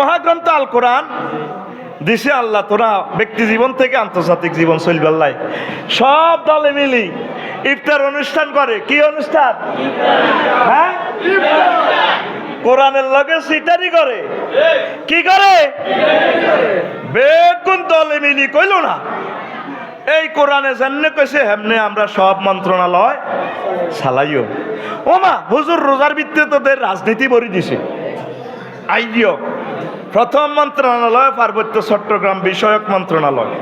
মহাগ্রন্থ আল কোরআন দিছে আল্লাহ, তোরা ব্যক্তি জীবন থেকে আন্তর্জাতিক জীবন চলবেল্লাই সব দলে মিলি ইফতার অনুষ্ঠান করে, কি অনুষ্ঠান? হ্যাঁ? কোরআনের লগে সিটারি করে। কি করে? বেগুন দলে মিলি কইল না। এই কোরআনে জানলে কইছে, হেমনে আমরা সব মন্ত্রণালয় চালাইও। ওমা, হুজুর রোজার ভিত্তিতে তোদের রাজনীতি বরি দিছে। আইডিও। প্রথম মন্ত্রণালয়, পার্বত্য চট্টগ্রাম বিষয়ক মন্ত্রণালয়।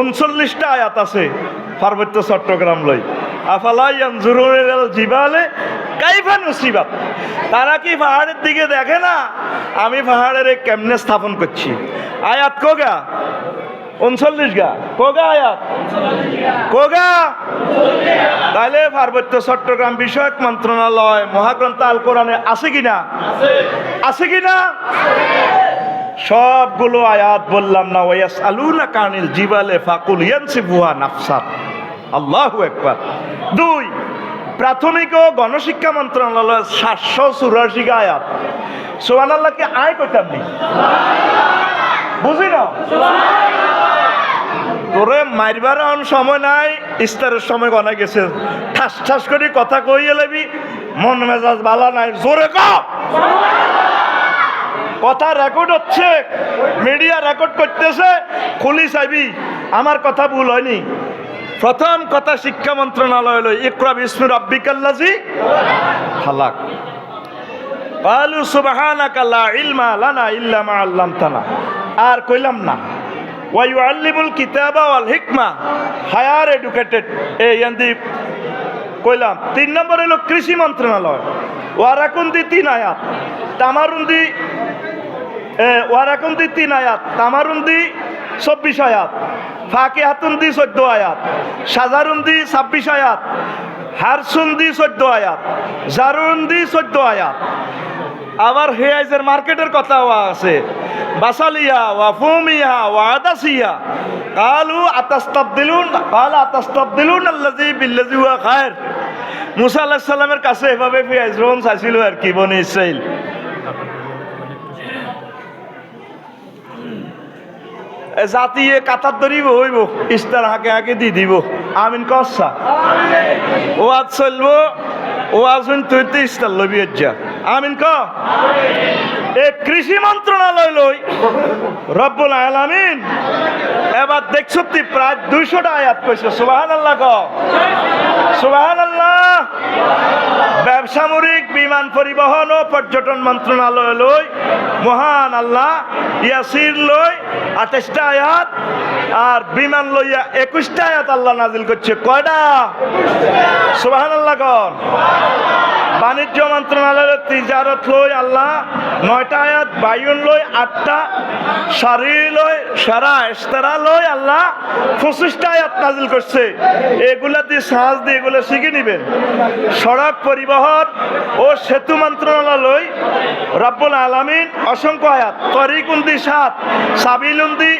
উনচল্লিশটা আয়াত আছে পার্বত্য চট্টগ্রাম লই কাইফা তারা কি পাহাড়ের দিকে দেখে না? আমি পাহাড়ের কেমনে স্থাপন করছি। আয়াত কোগা? উনচল্লিশ গা। কগা আয়াত? কগা? তাহলে পার্বত্য চট্টগ্রাম বিষয়ক মন্ত্রণালয় মহাগ্রন্থ আল কোরআনে আছে কিনা? আছে কিনা? সবগুলো আয়াত বললাম না ওয়াস আলুনা কানিল জিবালে ফাকুল ইয়ানসিফুহা নাফসাত আল্লাহু একবার দুই, প্রাথমিক ও গণশিক্ষা মন্ত্রণালয় সাতশো চুরাশি আয়াত। সোহান আল্লাহকে আয় করতাম নি? বুঝি না? তোরে মারবার এখন সময় নাই, ইস্তারের সময় গনা গেছে। ঠাস ঠাস করে কথা কইয়ে লেবি, মন মেজাজ বালা নাই, জোরে ক। কথা রেকর্ড হচ্ছে মিডিয়া রেকর্ড করতেছে, খুলি চাইবি, আমার কথা ভুল হয়নি। প্রথম কথা শিক্ষা মন্ত্রণালয় হলো ইকরা বিষ্ণু রব্বিকাল্লাজি, হালাক। কালু সুবহানাকা লা ইলমা লানা ইল্লা মা আল্লামতানা। আর কইলাম না। ওয়া ইউআল্লিমুল কিতাবা ওয়াল হিকমা হায়ার এডুকেটেড এই ইয়ান্দি কইলাম তিন নম্বর হলো কৃষি মন্ত্রণালয় ওয়ারাকুন্দি তিন আয়াত তামারুন্দি এ, ওয়ারাকুন্দি তিন আয়াত তামারুন্দি চব্বিশ আয়াত ফাঁকে হাতুন্দি চোদ্দ আয়াত সাজারুন্দি ছাব্বিশ আয়াত হারসুন্দি চোদ্দ আয়াত জারুন্দি চোদ্দ আয়াত আবার হেয়াইজের মার্কেটের কথাও আছে বাসালিয়া ওয়া ফুমিয়া ওয়া আদাসিয়া। কালু আতাস্তাবদিলুন কাল আতাস্তাবদিলুন আল্লাজি বিল্লাজি ওয়া খায়ের। মুসা আলাইহিস সালামের কাছে এভাবে পেঁয়াজ রোহন চাইছিল আর কি বনে ইসরাইল এ জাতি এ কাতার ধরিব হইব ইস্তার হাকে হাকে দি দিব। আমিন কসা ও আজ চলবো ও আজ তুই তো ইস্তার লবি আমিন ক এ কৃষি মন্ত্রণালয় লই। রব্বুল আলামিন। এবার দেখছ প্রায় দুইশোটা আয়াত কইছে সুবাহান আল্লাহ সুবাহান আল্লাহ ব্যবসামরিক বিমান পরিবহন ও পর্যটন মন্ত্রণালয় লই, মহান আল্লাহ ইয়াসির লই আঠাশটা আয়াত, আর বিমান লইয়া একুশটা আয়াত আল্লাহ নাজিল করছে। কয়টা? সুবাহান আল্লাহ কন বাণিজ্য মন্ত্রণালয়ের তিজারত লই আল্লাহ, নয়টা আয়াত, বায়ুন লই আটটা, সারি লই সারা ইস্তারা লই আল্লাহ পঁচিশটা আয়াত নাজিল করছে। এগুলা দিয়ে সাহায্য দিয়ে এগুলো শিখে নিবেন। সড়ক পরিবহন ও সেতু মন্ত্রণালয়, রাব্বুল আলামিন, অসংখ্য আয়াত। তরিকুন্দি সাত, সাবিলুন্দি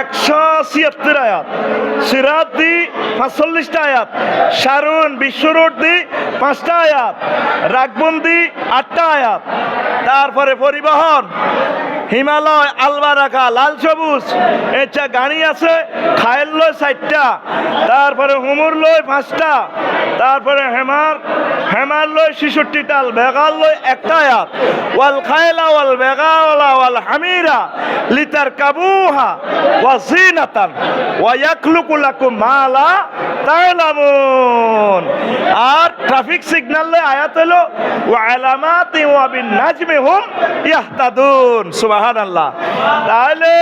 একশো ছিয়াত্তর আয়াত। সিরাত দি পাঁচচল্লিশটা আয়াত। সারুন বিশ্বরোড দি পাঁচটা আয়াত। রাগবন্দি আটটা আয়াত। তারপরে পরিবহন। হিমালয়, আলবারাকা, লাল সবুজ। এটা গাড়ি আছে, খায়ের লয় চারটা, তারপরে হুমুর লয় পাঁচটা, তারপরে হেমার হেমার লয় ছিষট্টি টাল বেগাল লয় একটা আয়াত। ওয়াল খায়লা, ওয়াল বেগাওয়ালা, ওয়াল হামিরা, লিতার কাবুহা, ওয়া জিনাতান, ওয়া ইয়াখলুকু লাকুম মা লা তা'লামুন। আর ট্রাফিক সিগন্যাল লয় আয়াত হলো, ওয়া আলামাতি ওয়া বিন নাজমি হুম ইয়াহতাদুন সুবহানাল্লাহ। তাহলে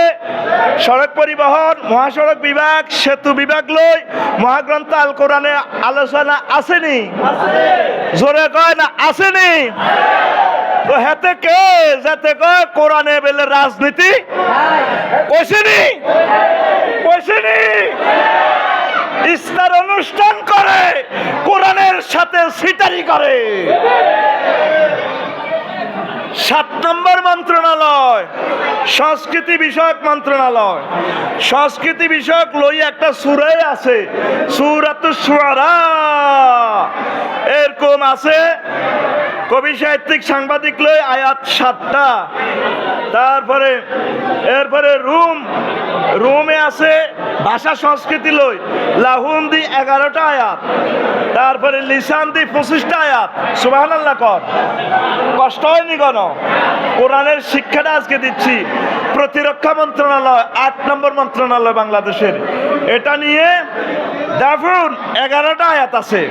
সড়ক পরিবহন, মহাসড়ক বিভাগ, সেতু বিভাগ লই মহাগ্রন্থ আল কোরআনে আলোচনা আসেনি। জোরে কয় না, আসেনি। তো হেতে কে যাতে কয় কোরআনে বেলে রাজনীতি কইছেনি কইছেনি ইস্তার অনুষ্ঠান করে, কোরআনের সাথে সিটারি করে। সাত নম্বর মন্ত্রণালয়, সংস্কৃতি বিষয়ক মন্ত্রণালয়। সংস্কৃতি বিষয়ক লই একটা সুরাই আছে সুরাত এরকম আছে? কবি সাহিত্যিক সাংবাদিক লই আয়াত সাতটা। তারপরে, এরপরে রুম। রুমে আছে ভাষা সংস্কৃতি লই, লাহুন দি এগারোটা আয়াত, তারপরে লিসান দি পঁচিশটা আয়াত সুবাহ আল্লাহ কর। কষ্ট হয়নি কেন? কোরআনের শিক্ষাটা আজকে দিচ্ছি। প্রতিরক্ষা মন্ত্রণালয়, আট নম্বর মন্ত্রণালয় বাংলাদেশের। এটা নিয়ে দেখুন এগারোটা আয়াত আছে।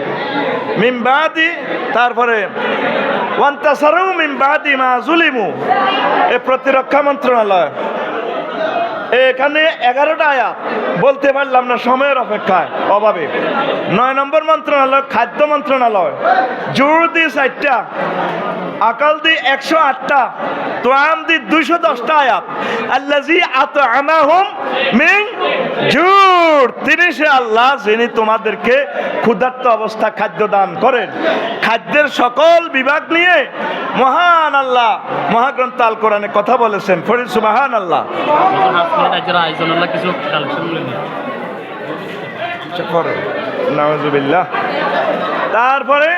মিমবাদি তারপরে, ওয়ান্তাসারু মিমবাদি মা জুলিমু, এ প্রতিরক্ষা মন্ত্রণালয়। এখানে এগারোটা আয়াত। বলতে পারলাম না, সময়ের অপেক্ষায়, অভাবে। নয় নম্বর মন্ত্রণালয়, খাদ্য মন্ত্রণালয়। জোর দি চারটা, আকাল দি একশো আটটা, তোয়াম দি দুইশো দশটা আয়াত। আল্লাহ আত আমাহুম মিং জুর তিনি সে আল্লাহ যিনি তোমাদেরকে ক্ষুধার্ত অবস্থা খাদ্য দান করেন। খাদ্যের সকল বিভাগ নিয়ে মহান আল্লাহ মহাগ্রন্থ আল কোরআনে কথা বলেছেন। ফরিদ সুবাহান আল্লাহ। কিছু করে নাওজুবিল্লাহ তারপরে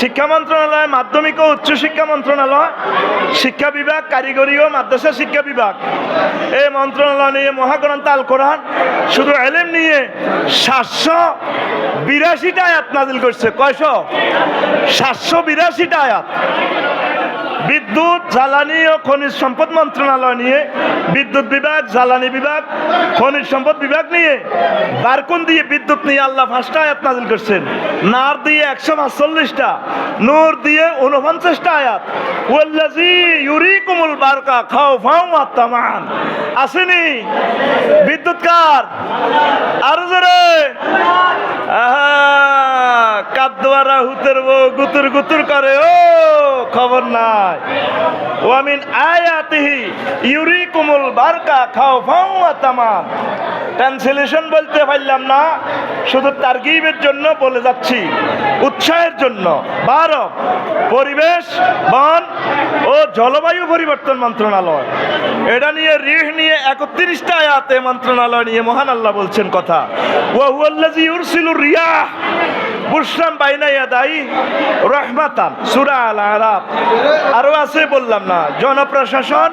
শিক্ষা মন্ত্রণালয়, মাধ্যমিক ও উচ্চ শিক্ষা মন্ত্রণালয়, শিক্ষা বিভাগ, কারিগরি ও মাদ্রাসা শিক্ষা বিভাগ। এই মন্ত্রণালয় নিয়ে মহাগ্রন্থ আল কোরআন শুধু এলেম নিয়ে সাতশো বিরাশিটা আয়াত নাজিল করছে। কয়শো? সাতশো বিরাশিটা আয়াত। বিদ্যুৎ, জ্বালানি ও খনিজ সম্পদ মন্ত্রণালয় নিয়ে, বিদ্যুৎ বিভাগ, জ্বালানি বিভাগ, খনিজ সম্পদ বিভাগ নিয়ে বারকুন দিয়ে বিদ্যুৎ নিয়ে আল্লাহ ফার্স্টটা আয়াত নাজিল করছেন। নার দিয়ে একশো পাঁচচল্লিশটা, নূর দিয়ে উনপঞ্চাশটা আয়াত। ওয়াল্লাজি ইউরিকুমুল বারকা খাও ফাও তামান আসেনি? বিদ্যুৎ কার? আরও জোরে। হুতের গুতুর গুতুর করে, ও, খবর নাই। বারকা খাও বলতে পারলাম না, শুধু জন্য বলে যাচ্ছি, উৎসাহের জন্য। বারো পরিবেশ, বন ও জলবায়ু পরিবর্তন মন্ত্রণালয়। এটা নিয়ে রিহ নিয়ে একত্রিশটা আয়াতে মন্ত্রণালয় নিয়ে মহান আল্লাহ বলছেন কথা। ওয়াহুয়াল্লাজি বুশরাম বাইনা ইয়াদাই রহমাতান সুরা আল আরাব আরও আছে বললাম না, জনপ্রশাসন,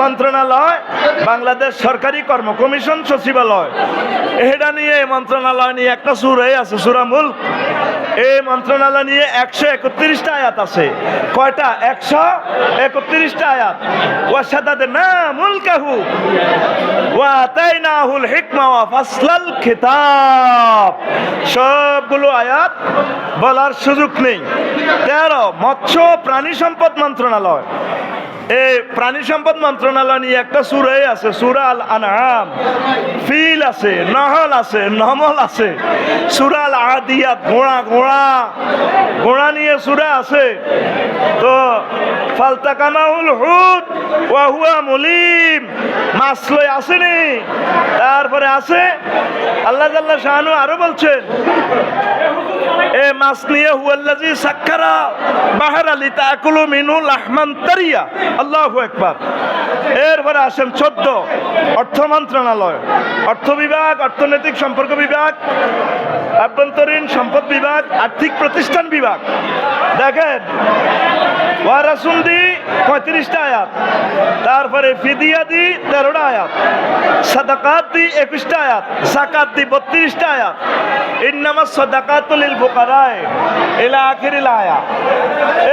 মন্ত্রণালয়, বাংলাদেশ সরকারি কর্ম কমিশন, সচিবালয়। এটা নিয়ে মন্ত্রণালয় নিয়ে একটা সুরাই আছে সুরামুল এই মন্ত্রণালয় নিয়ে একশো একত্রিশটা আয়াত আছে। কয়টা? একশো একত্রিশটা আয়াত। ওয়াসাদাদ না মুলকাহু ওয়া তাইনাহুল হিকমা ওয়া ফাসলাল খিতাব। সবগুলো আয়াত বলার সুযোগ নেই। তেরো, মৎস্য প্রাণী সম্পদ মন্ত্রণালয়। এই প্রাণী সম্পদ মন্ত্রণালয় নিয়ে একটা সুরাই আছে সুরাল আনআম ফিল আছে, নহল আছে নমল আছে। সুরাল আদিয়াত ঘোড়া ঘোড়া ঘোড়া নিয়ে সুরা আছে। তো ফালতাকামাউল হুদ ওয়া হুয়া মুলিম। মাছ লই আসেনি। তারপরে আছে, আল্লাহ জাল্লাহ শাহানু আরও বলছেন এ সাক্ষারা তাকুলু মিনু আল্লাহু এরপরে চোদ্দ, অর্থ মন্ত্রণালয়। অর্থ বিভাগ, অর্থনৈতিক বিভাগ, আভ্যন্তরীণ সম্পদ বিভাগ, আর্থিক প্রতিষ্ঠান বিভাগ। দেখেন। ওয়ারাসুন্দি পঁয়ত্রিশটা আয়াত। তারপরে ফিদিয়া দি, তেরোটা আয়াত। সাদাকাত দি, একুশটা আয়াত। সাকাত দি, বত্রিশটা আয়াত। ইন্নামা সদাকাতুলিল ফুকারায় এলা আখিরিল আয়া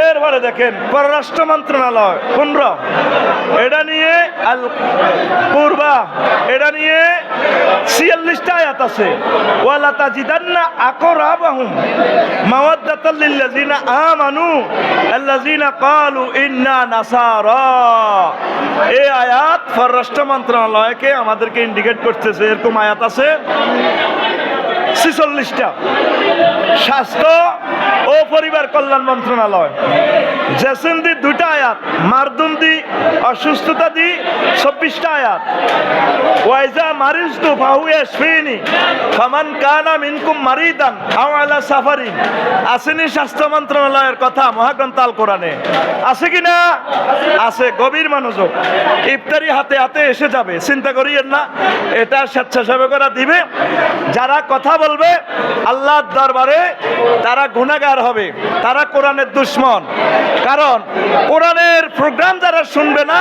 এরপরে দেখেন, পররাষ্ট্র মন্ত্রণালয়, পনেরো। এটা নিয়ে আল, পূর্বা। এটা নিয়ে ছিয়াল্লিশটা আয়াত আছে। ওয়ালা তাজিদান্না আকরাবাহুম মাওয়াদ্দাতাল লিল্লাযিনা আমানু, আল্লাযিনা ক্বালু ইন্না নাসারা। এই আয়াত পররাষ্ট্র মন্ত্রণালয়কে আমাদেরকে ইন্ডিকেট করতেছে। এরকম আয়াত আছে। ছিচল্লিশটা। স্বাস্থ্য ও পরিবার কল্যাণ মন্ত্রণালয়। জেসিম দি দুটা আয়াত মারদুম দি অসুস্থতা দি চব্বিশটা আয়াত। ওয়াইজা মারিজ তু ফাহু ইয়াশফিনি, ফামান কানা মিনকুম মারিদান আও আলা সাফারিন। আসেনি স্বাস্থ্য মন্ত্রণালয়ের কথা মহাগ্রন্থ আল কোরআনে। আছে কি না আছে, গভীর মনোযোগ। ইফতারি হাতে হাতে এসে যাবে, চিন্তা করিয়েন না, এটা স্বেচ্ছাসেবকরা দিবে। যারা কথা বলবে আল্লাহর দরবারে তারা গুণাগার হবে, তারা কোরআনের দুশ্মন। কারণ কোরআনের প্রোগ্রাম যারা শুনবে না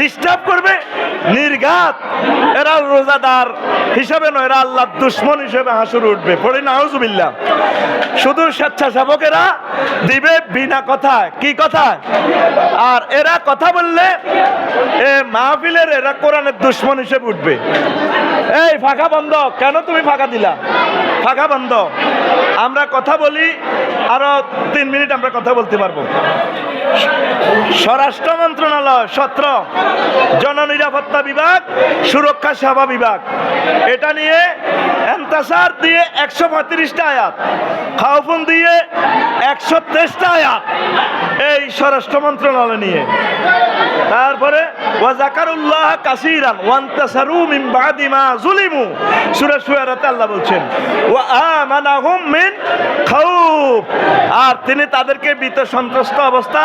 ডিস্টার্ব করবে, নির্ঘাত। এরা রোজাদার হিসাবে নয়, এরা আল্লাহর দুশ্মন হিসেবে হাসুর উঠবে। পড়ি না নাহজুবিল্লাহ শুধু স্বেচ্ছাসেবকেরা দিবে বিনা কথা কি কথা আর এরা কথা বললে এ মাহফিলের এরা কোরআনের দুশ্মন হিসেবে উঠবে। এই, ফাঁকা বন্ধ। কেন তুমি ফাঁকা দিলা? ফাঁকা বন্ধ। আমরা কথা বলি, আরও তিন মিনিট আমরা কথা বলতে পারব। স্বরাষ্ট্র মন্ত্রণালয়, সত্র, জননিরাপত্তা বিভাগ, সুরক্ষা সেবা বিভাগ। এটা নিয়ে এন্তাসার দিয়ে একশো পঁয়ত্রিশটা আয়াত, খাওফুন দিয়ে একশো তেইশটা আয়াত এই স্বরাষ্ট্র মন্ত্রণালয় নিয়ে। তারপরে ওয়াজাকারুল্লাহ কাসিরান, ওয়ান্তাসারু মিন জুলিমু। সূরা শুয়ারাতে আল্লাহ বলছেন, ওয়া আমানাহুম মিন খাউফ। আর তিনি তাদেরকে ভীত সন্ত্রস্ত অবস্থা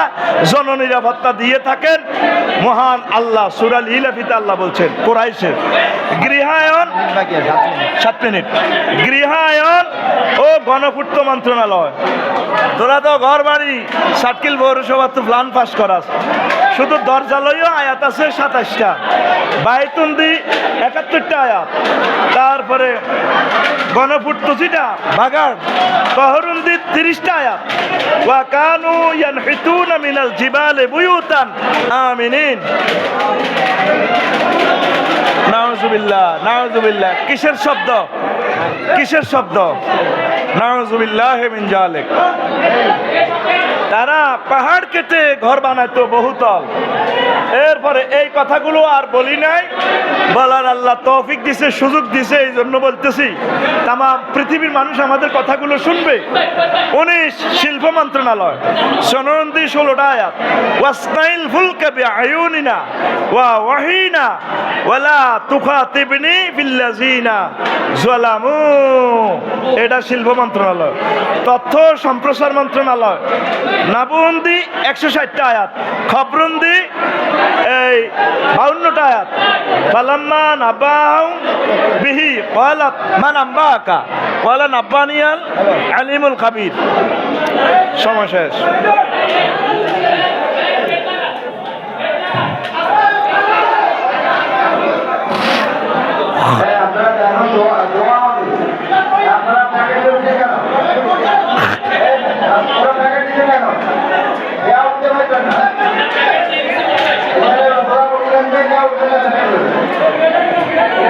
জননিরাপত্তা দিয়ে থাকেন। মহান আল্লাহ সুরাল ইলাফিতে আল্লাহ বলছেন, কোরাইশের গৃহায়ন সাত মিনিট। গৃহায়ন ও গণপূর্ত মন্ত্রণালয়। তোরা তো ঘর বাড়ি সাতকিল পৌরসভা তো প্ল্যান পাস করাস। শুধু দরজালয়ও আয়াত আছে সাতাশটা। বাইতুন্দি একাত্তরটা আয়াত। তারপরে গণপূর্ত যেটা বাগান। তহরুন্দি তিরিশটা আয়াত। ওয়া কানু ইয়ানহিতুনা মিনাল জিবালে বুয়ুতান। আমিনিন। নাউজুবিল্লাহ নাউজুবিল্লাহ। কিসের শব্দ? কিসের শব্দ? নাউজুবিল্লাহ মিন জালিক। তারা পাহাড় কেটে ঘর বানাইতো বহুতল। এরপরে এই কথাগুলো আর বলি নাই। বলার আল্লাহ তৌফিক দিছে, সুযোগ দিছে, এই জন্য বলতেছি তাম পৃথিবীর মানুষ আমাদের কথাগুলো শুনবে। উনিশ শিল্প মন্ত্রণালয় সনন্দি ষোলোটা আয়াত ওয়াসনাইল ফুলকে আয়ুনিনা ওয়া ওয়াহিনা ওয়ালা তুখাতিবনি বিল্লাজিনা জলামু এটা শিল্প মন্ত্রণালয়। তথ্য সম্প্রসার মন্ত্রণালয়, নাবন্দি একশো ষাটটা আয়াত, খবরন্দি এই বাউন্নটা আয়াত। পালাম্মা নাবাউ বিহি কয়ালাত মান আম্বা আকা কয়ালা নাব্বানিয়াল আলিমুল খাবির। সময় শেষ আপনারা কেন দোয়া দোয়া হবে আপনারা প্যাকেট উঠছে কেন আপনারা প্যাকেট দিচ্ছে কেন দেওয়া উঠতে পারবেন না এবারে দোয়া করলেন যে দেওয়া উঠতে পারবেন না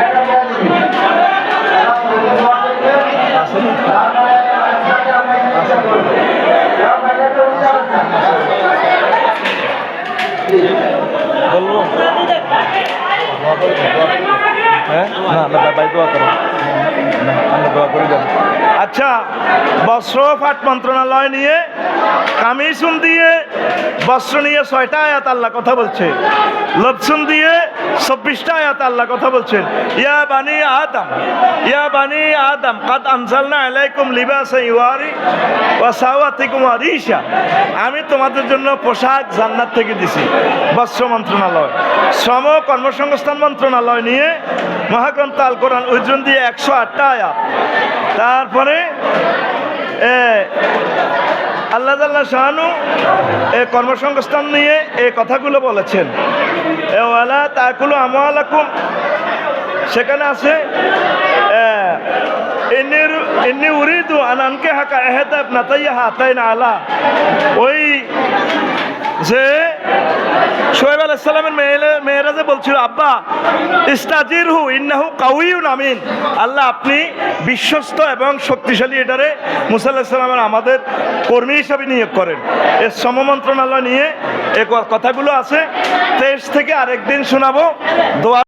এটা দেওয়া দিবি তারা বলতে দোয়া করতে তারপরে আপনাকে আপনাকে চেষ্টা করবে দেওয়া প্যাকেট উঠতে পারবেন না আচ্ছা বস্ত্র ফাট মন্ত্রণালয় নিয়ে কামিসুন দিয়ে বস্ত্র নিয়ে ছয়টা আয়াত আল্লাহ কথা বলছে। লবসুন দিয়ে চব্বিশটা আয়াত আল্লাহ কথা বলছেন। ইয়া বানি আদম, ইয়া বানি আদম, কাদ আনসালনা আলাইকুম লিবাসা ইওয়ারি ওয়া সাওয়াতিকুম আরিশা আমি তোমাদের জন্য পোশাক জান্নাত থেকে দিছি। বস্ত্র মন্ত্রণালয়, শ্রম কর্মসংস্থান মন্ত্রণালয় নিয়ে মহাগ্রন্থ আল কোরআন উজ্জন দিয়ে একশো আটটা আয়াত। তারপরে আল্লাহ আল্লাহ শাহানু এ কর্মসংস্থান নিয়ে এই কথাগুলো বলেছেন। এ তাকুলু আমালাকুম সেখানে আছে আনানকে হাকা না আলা। ওই যে শোয়েব আলাইসাল্লামের মেয়েরা যে বলছিল, আব্বা ইস্তাজির হু ইন্নাহু কাউইউন আমিন। আল্লাহ, আপনি বিশ্বস্ত এবং শক্তিশালী এটারে মুসা আমাদের কর্মী হিসাবে নিয়োগ করেন। এর শ্রম মন্ত্রণালয় নিয়ে এ কথাগুলো আছে। তেইশ থেকে আরেকদিন শোনাবো। দোয়া